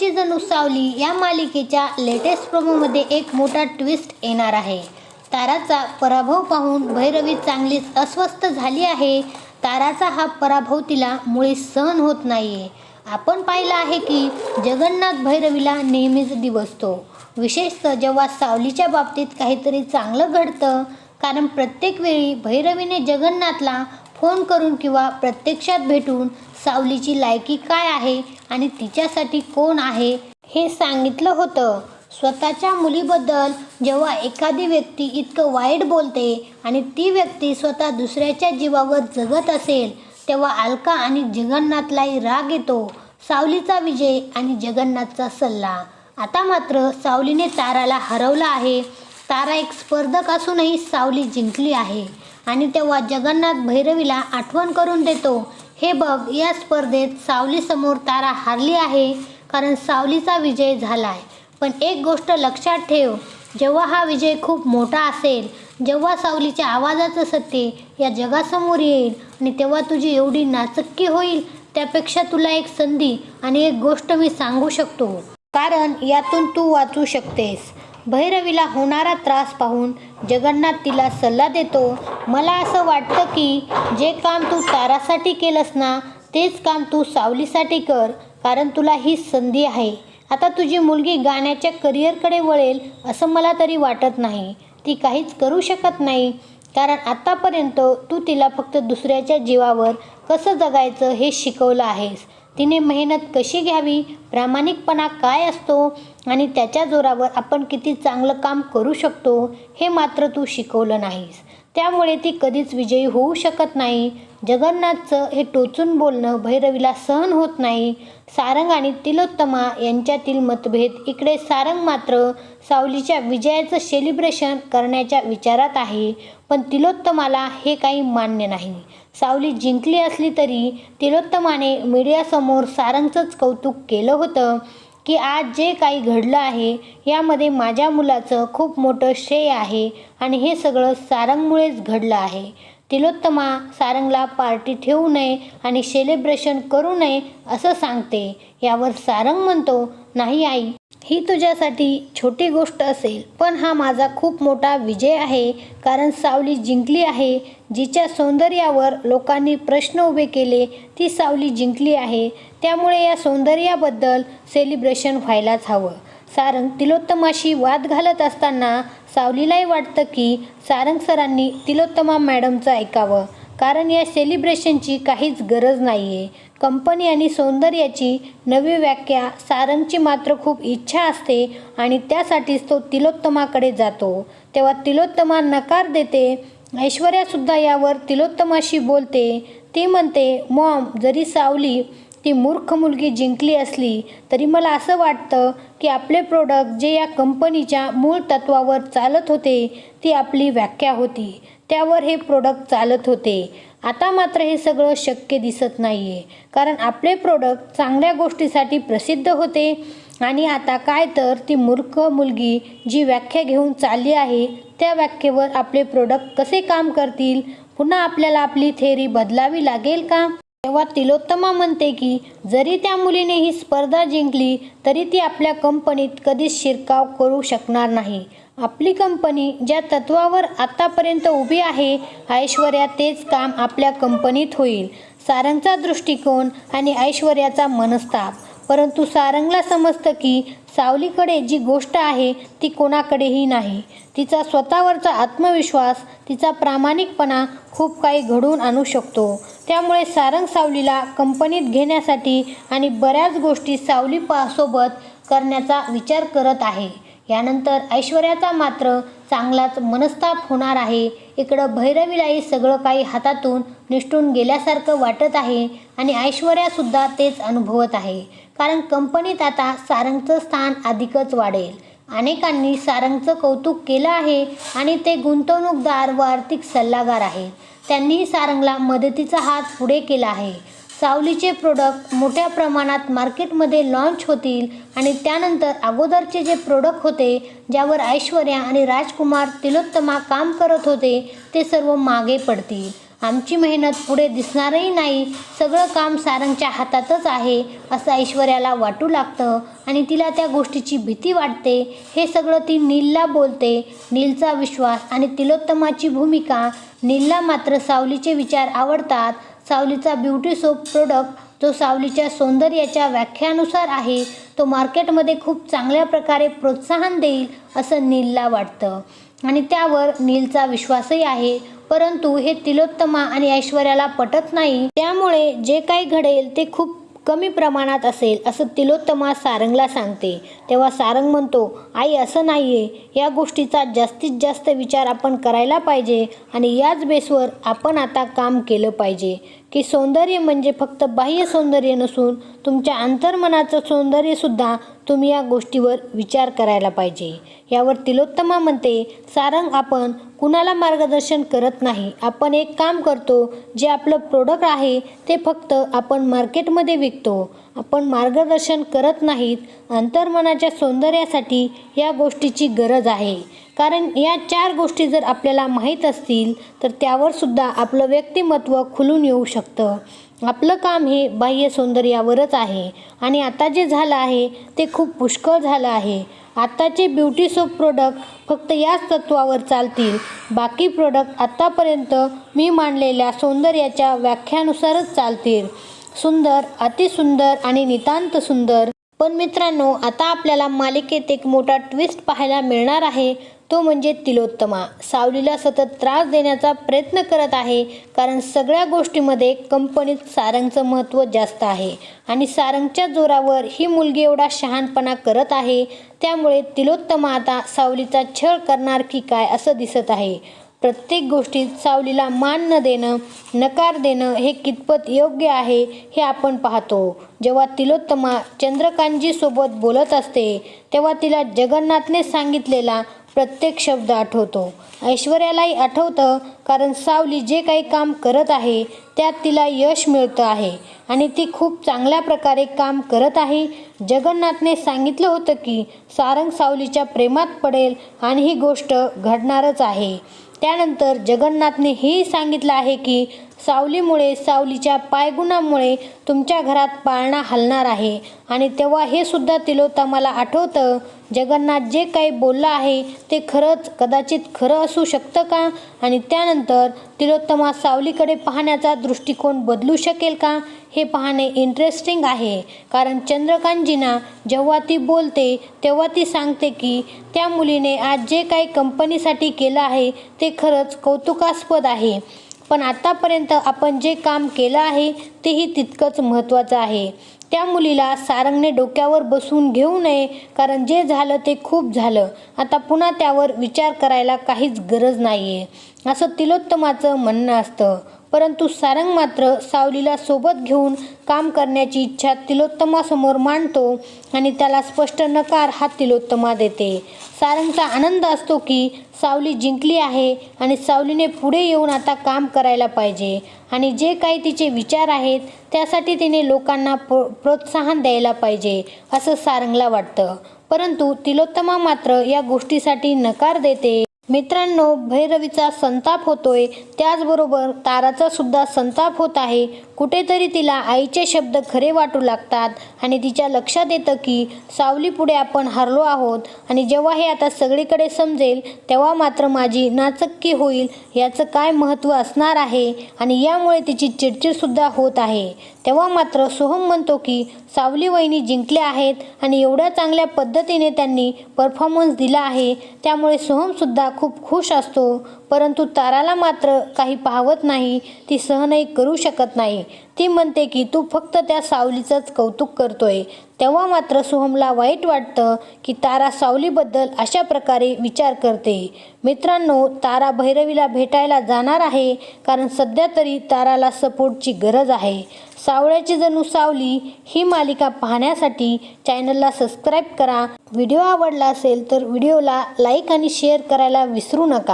ताऱ्याची जणू सावली या मालिकेच्या लेटेस्ट प्रोमोमध्ये एक मोठा ट्विस्ट येणार आहे. ताराचा पराभव पाहून भैरवी चांगलीच अस्वस्थ झाली आहे. ताराचा हा पराभव तिला मुळी सहन होत नाहीये. आपण पाहिलं आहे की जगन्नाथ भैरवीला नेहमीच दिवसतो. विशेषतः जेव्हा सावलीच्या बाबतीत काहीतरी चांगलं घडतं कारण प्रत्येक वेळी भैरवीने जगन्नाथला फोन करून किंवा प्रत्यक्षात भेटून सावलीची लायकी काय आहे आणि तिच्यासाठी कोण आहे हे सांगितलं होतं. स्वतःच्या मुलीबद्दल जेव्हा एखादी व्यक्ती इतकं वाईट बोलते आणि ती व्यक्ती स्वतः दुसऱ्याच्या जीवावर जगत असेल तेव्हा अलका आणि जगन्नाथलाही राग येतो सावलीचा विजय आणि जगन्नाथचा सल्ला. आता मात्र सावलीने ताराला हरवलं आहे. तारा एक स्पर्धक असूनही सावली जिंकली आहे. आणि तेव्हा जगन्नाथ भैरवीला आठवण करून देतो. हे बघ या स्पर्धेत सावलीसमोर तारा हारली आहे कारण सावलीचा विजय झाला आहे पण एक गोष्ट लक्षात ठेव जेव्हा हा विजय खूप मोठा असेल जेव्हा सावलीच्या आवाजाचं सत्य या जगासमोर येईल आणि तेव्हा तुझी एवढी नाचक्की होईल त्यापेक्षा तुला एक संधी आणि एक गोष्ट मी सांगू शकतो. कारण यातून तू वाचू शकतेस. भैरवीला होणारा त्रास पाहून जगन्नाथ तिला सल्ला देतो. मला असं वाटतं की जे काम तू तारासाठी केलंस ना तेच काम तू सावलीसाठी कर कारण तुला ही संधी आहे. आता तुझी मुलगी गाण्याच्या करिअरकडे वळेल असं मला तरी वाटत नाही. ती काहीच करू शकत नाही. कारण आत्तापर्यंत तू तिला फक्त दुसऱ्याच्या जीवावर कसं जगायचं हे शिकवलं आहेस. तिने मेहनत कशी घ्यावी? प्रामाणिकपणा काय असतो? आणि त्याच्या जोरावर आपण किती चांगलं काम करू शकतो? हे मात्र तू शिकवलं नाहीस. त्यामुळे ती कधीच विजयी होऊ शकत नाही. जगन्नाथचं हे टोचून बोलणं भैरवीला सहन होत नाही. सारंग आणि तिलोत्तमा यांच्यातील मतभेद इकडे सारंग मात्र सावलीच्या विजयाचं सेलिब्रेशन करण्याच्या विचारात आहे. पण तिलोत्तमाला हे काही मान्य नाही. सावली जिंकली असली तरी तिलोत्तमाने मीडियासमोर सारंगचंच कौतुक केलं होतं. की आज जे काही घडलं आहे यामध्ये माझ्या मुलाचं खूप मोठं श्रेय आहे आणि हे सगळं सारंगमुळेच घडलं आहे. तिलोत्तमा सारंगला पार्टी ठेवू नये आणि सेलिब्रेशन करू नये असं सांगते. यावर सारंग म्हणतो नाही आई ही तुझ्यासाठी छोटी गोष्ट असेल पण हा माझा खूप मोठा विजय आहे कारण सावली जिंकली आहे जिच्या सौंदर्यावर लोकांनी प्रश्न उभे केले ती सावली जिंकली आहे. त्यामुळे या सौंदर्याबद्दल सेलिब्रेशन व्हायलाच हवं. सारंग तिलोत्तमाशी वाद घालत असताना सावलीलाही वाटतं की सारंग सरांनी तिलोत्तमा मॅडमचं ऐकावं कारण या सेलिब्रेशनची काहीच गरज नाही आहे कंपनी आणि सौंदर्याची नवी व्याख्या सारंगची मात्र खूप इच्छा असते आणि त्यासाठीच तो तिलोत्तमाकडे जातो. तेव्हा तिलोत्तमा नकार देते. ऐश्वर्यासुद्धा यावर तिलोत्तमाशी बोलते. ती म्हणते मॉम जरी सावली ती मूर्ख मुलगी जिंकली असली तरी मला असं वाटतं की आपले प्रोडक्ट जे या कंपनीच्या मूळ तत्वावर चालत होते ती आपली व्याख्या होती. त्यावर हे प्रोडक्ट चालत होते. आता मात्र हे सगळं शक्य दिसत नाही आहे कारण आपले प्रोडक्ट चांगल्या गोष्टीसाठी प्रसिद्ध होते आणि आता काय तर ती मूर्ख मुलगी जी व्याख्या घेऊन चालली आहे त्या व्याख्येवर आपले प्रोडक्ट कसे काम करतील? पुन्हा आपल्याला आपली थेरी बदलावी लागेल का? तेव्हा तिलोत्तमा म्हणते की जरी त्या मुलीने ही स्पर्धा जिंकली तरी ती आपल्या कंपनीत कधीच शिरकाव करू शकणार नाही. आपली कंपनी ज्या तत्वावर आतापर्यंत उभी आहे ऐश्वर्या तेच काम आपल्या कंपनीत होईल. सारंगचा दृष्टिकोन आणि ऐश्वर्याचा मनस्ताप. परंतु सारंगला समजतं की सावलीकडे जी गोष्ट आहे ती कोणाकडेही नाही. तिचा स्वतःवरचा आत्मविश्वास तिचा प्रामाणिकपणा खूप काही घडवून आणू शकतो. त्यामुळे सारंग सावलीला कंपनीत घेण्यासाठी आणि बऱ्याच गोष्टी सावली पा सोबत करण्याचा विचार करत आहे. यानंतर ऐश्वर्याचा मात्र चांगलाच मनस्ताप होणार आहे. इकडं भैरवीलाही सगळं काही हातातून निष्ठून गेल्यासारखं वाटत आहे आणि ऐश्वर्यासुद्धा तेच अनुभवत आहे. कारण कंपनीत आता सारंगचं स्थान अधिकच वाढेल. अनेकांनी सारंगचं कौतुक केलं आहे आणि ते गुंतवणूकदार व आर्थिक सल्लागार आहेत. त्यांनीही सारंगला मदतीचा हात पुढे केला आहे. सावलीचे प्रोडक्ट मोठ्या प्रमाणात मार्केटमध्ये लॉन्च होतील आणि त्यानंतर अगोदरचे जे प्रोडक्ट होते ज्यावर ऐश्वर्या आणि राजकुमार तिलोत्तमा काम करत होते ते सर्व मागे पडतील. आमची मेहनत पुढे दिसणारही नाही. सगळं काम सारंगच्या हातातच आहे असं ऐश्वर्याला वाटू लागतं आणि तिला त्या गोष्टीची भीती वाटते. हे सगळं ती नीलला बोलते. नीलचा विश्वास आणि तिलोत्तमाची भूमिका नीलला मात्र सावलीचे विचार आवडतात. सावलीचा ब्युटी सोप प्रोडक्ट जो सावलीच्या सौंदर्याच्या व्याख्यानुसार आहे तो मार्केटमध्ये खूप चांगल्या प्रकारे प्रोत्साहन देईल असं नीलला वाटतं. आणि त्यावर नीलचा विश्वासही आहे. परंतु हे तिलोत्तमा आणि ऐश्वर्याला पटत नाही. त्यामुळे जे काही घडेल ते खूप कमी प्रमाणात असेल असं तिलोत्तमा सारंगला सांगते. तेव्हा सारंग म्हणतो आई असं नाही आहे या गोष्टीचा जास्तीत जास्त विचार आपण करायला पाहिजे आणि याच बेसवर आपण आता काम केलं पाहिजे. की सौंदर्य म्हणजे फक्त बाह्य सौंदर्य नसून तुमच्या अंतर्मनाचं सौंदर्यसुद्धा तुम्ही या गोष्टीवर विचार करायला पाहिजे. यावर तिलोत्तमा म्हणते सारंग आपण कुणाला मार्गदर्शन करत नाही. आपण एक काम करतो जे आपलं प्रोडक्ट आहे ते फक्त आपण मार्केटमध्ये विकतो. आपण मार्गदर्शन करत नाहीत अंतर्मनाच्या सौंदर्यासाठी या गोष्टीची गरज आहे. कारण या चार गोष्टी जर आपल्याला माहीत असतील तर त्यावर सुद्धा आपलं व्यक्तिमत्व खुलून येऊ शकतं. आपलं काम हे बाह्य सौंदर्यावरच आहे. आणि आता जे झालं आहे ते खूप पुष्कळ झालं आहे. आत्ताचे ब्युटी सोप प्रोडक्ट फक्त याच तत्वावर चालतील. बाकी प्रोडक्ट आत्तापर्यंत मी मांडलेल्या सौंदर्याच्या व्याख्यानुसारच चालतील. सुंदर अतिसुंदर आणि नितांत सुंदर. पण मित्रांनो आता आपल्याला मालिकेत एक मोठा ट्विस्ट पाहायला मिळणार आहे. तो म्हणजे तिलोत्तमा. सावलीला सतत त्रास देण्याचा प्रयत्न करत आहे कारण सगळ्या गोष्टीमध्ये कंपनीत सारंगचं महत्त्व जास्त आहे. आणि सारंगच्या जोरावर ही मुलगी एवढा शहाणपणा करत आहे त्यामुळे तिलोत्तमा आता सावलीचा छळ करणार की काय असं दिसत आहे. प्रत्येक गोष्टीत सावलीला मान न देणं नकार देणं हे कितपत योग्य आहे हे आपण पाहतो. जेव्हा तिलोत्तमा चंद्रकांतजीसोबत बोलत असते तेव्हा तिला जगन्नाथने सांगितलेला प्रत्येक शब्द आठवतो. ऐश्वर्यालाही आठवतं कारण सावली जे काही काम करत आहे त्यात तिला यश मिळतं आहे. आणि ती खूप चांगल्या प्रकारे काम करत आहे. जगन्नाथने सांगितलं होतं की सारंग सावलीच्या प्रेमात पडेल आणि ही गोष्ट घडणारच आहे. त्यानंतर जगन्नाथने हे सांगितलं आहे की सावलीमुळे सावलीच्या पायगुणामुळे तुमच्या घरात पाळणा हलणार आहे. आणि तेव्हा हे सुद्धा तिलोत्तमाला आठवतं जगन्नाथ जे काही बोललं आहे ते खरंच कदाचित खरं असू शकतं का? आणि त्यानंतर तिलोत्तमा सावलीकडे पाहण्याचा दृष्टिकोन बदलू शकेल का? हे पाहणे इंटरेस्टिंग आहे. कारण चंद्रकांतजीना जेव्हा ती बोलते तेव्हा ती सांगते की त्या मुलीने आज जे काही कंपनीसाठी केलं आहे ते खरंच कौतुकास्पद आहे. पण आतापर्यंत आपण जे काम केलं आहे तेही तितकंच महत्त्वाचं आहे. त्या मुलीला सारंगने डोक्यावर बसून घेऊ नये कारण जे झालं ते खूप झालं. आता पुन्हा त्यावर विचार करायला काहीच गरज नाही आहे असं तिलोत्तमाचं म्हणणं असतं. परंतु सारंग मात्र सावलीला सोबत घेऊन काम करण्याची इच्छा तिलोत्तमासमोर मांडतो आणि त्याला स्पष्ट नकार हा तिलोत्तमा देते. सारंगचा आनंद असतो की सावली जिंकली आहे आणि सावलीने पुढे येऊन आता काम करायला पाहिजे आणि जे काही तिचे विचार आहेत त्यासाठी तिने लोकांना प्रो प्रोत्साहन द्यायला पाहिजे असं सारंगला वाटतं. परंतु तिलोत्तमा मात्र या गोष्टीसाठी नकार देते. मित्रांनो भैरवीचा संताप होतोय. त्याचबरोबर ताराचा सुद्धा संताप होत आहे. कुठेतरी तिला आईचे शब्द खरे वाटू लागतात आणि तिच्या लक्षात येतं की सावलीपुढे आपण हरलो आहोत आणि जेव्हा हे आता सगळीकडे समजेल तेव्हा मात्र माझी नाचक्की होईल याचं काय महत्त्व असणार आहे आणि यामुळे तिची चिडचिडसुद्धा होत आहे. तेव्हा मात्र सोहम म्हणतो की सावली वहिनी जिंकल्या आहेत आणि एवढ्या चांगल्या पद्धतीने त्यांनी परफॉर्मन्स दिला आहे त्यामुळे सोहमसुद्धा खूप खुश असतो. परंतु ताराला मात्र काही पाहवत नाही ती सहनही करू शकत नाही. ती म्हणते की तू फक्त त्या सावलीचंच कौतुक करतोय. तेव्हा मात्र सोहमला वाईट वाटतं की तारा सावलीबद्दल अशा प्रकारे विचार करते. मित्रांनो तारा भैरवीला भेटायला जाणार आहे कारण सध्या तरी ताराला सपोर्टची गरज आहे. सावळ्याची जणू सावली ही मालिका पाहण्यासाठी चॅनलला सबस्क्राईब करा. व्हिडिओ आवडला असेल तर व्हिडिओला लाईक आणि शेअर करायला विसरू नका.